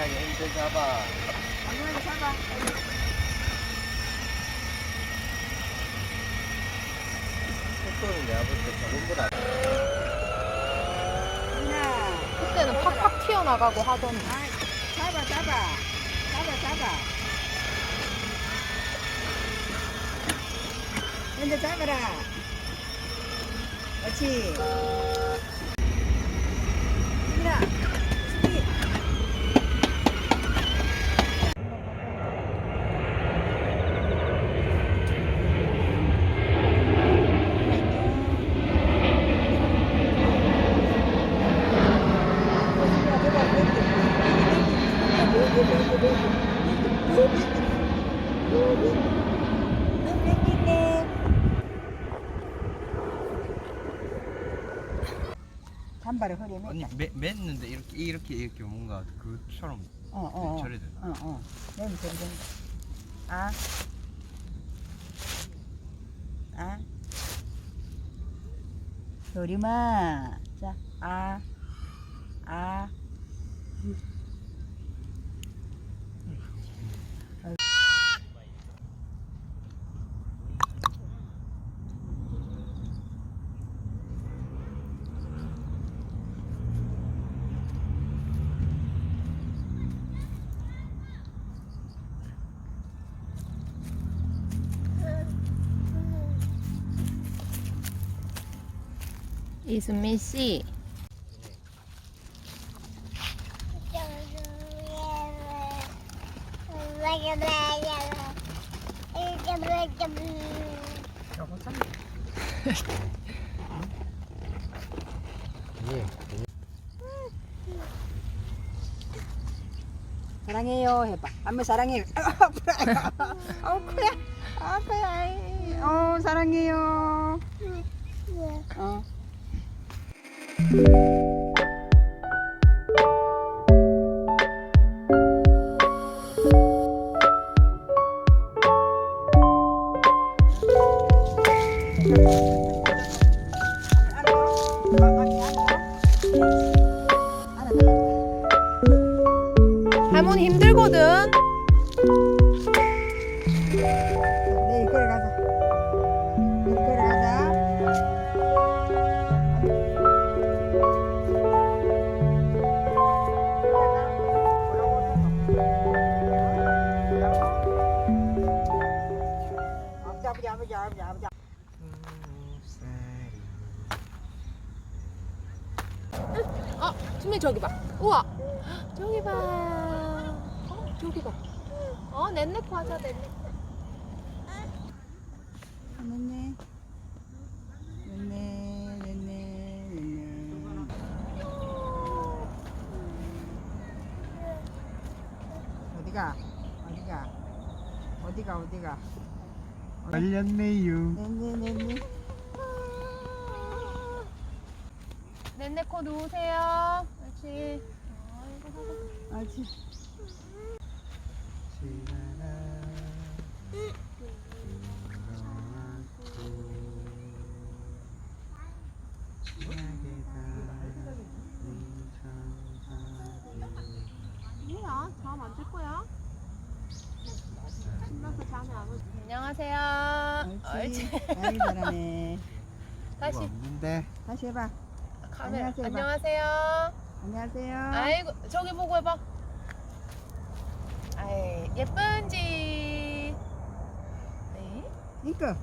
안전하게 핸들 잡아. 안전하게 잡아. 속도는 내가 볼때 저번보다 누나. 그때는 팍팍 튀어나가고 하더니 아, 잡아, 잡아. 잡아, 잡아. 근데 잡아라. 그렇지. 단발을 허리에 언니 맸다. 매, 맸는데 이렇게 이렇게 이렇게 뭔가 그처럼 어, 어, 어. 처리 돼. 어, 어. 매면 되는 아. 아. 도리마. 자, 아. 아. 이수민 씨 예. 사랑해요 해봐. 한번 사랑해요. 아프다. 아프야. 아프야. 어 사랑해요. 어. 할머니 힘들거든 어 수민 저기 봐. 우와. 저기 봐. 어, 저기 봐 어 넷네코 하자 넷네코 네네 네네 네네 네네 어디가? 어디가? 어디가 어디가? 걸렸네요. 네네네네 넷네코 누우세요. 그렇지. 아이고 아지 뭐야 잠 안 들 거야. 신나서 잠이 안 오지. 안녕하세요. 옳지. 옳지 아이 잘하네. 다시. 없는데. 다시 해봐 카메라 안녕하세요, 안녕하세요 안녕하세요 아이고 저기 보고 해봐. 아이 예쁜지. 네. 이거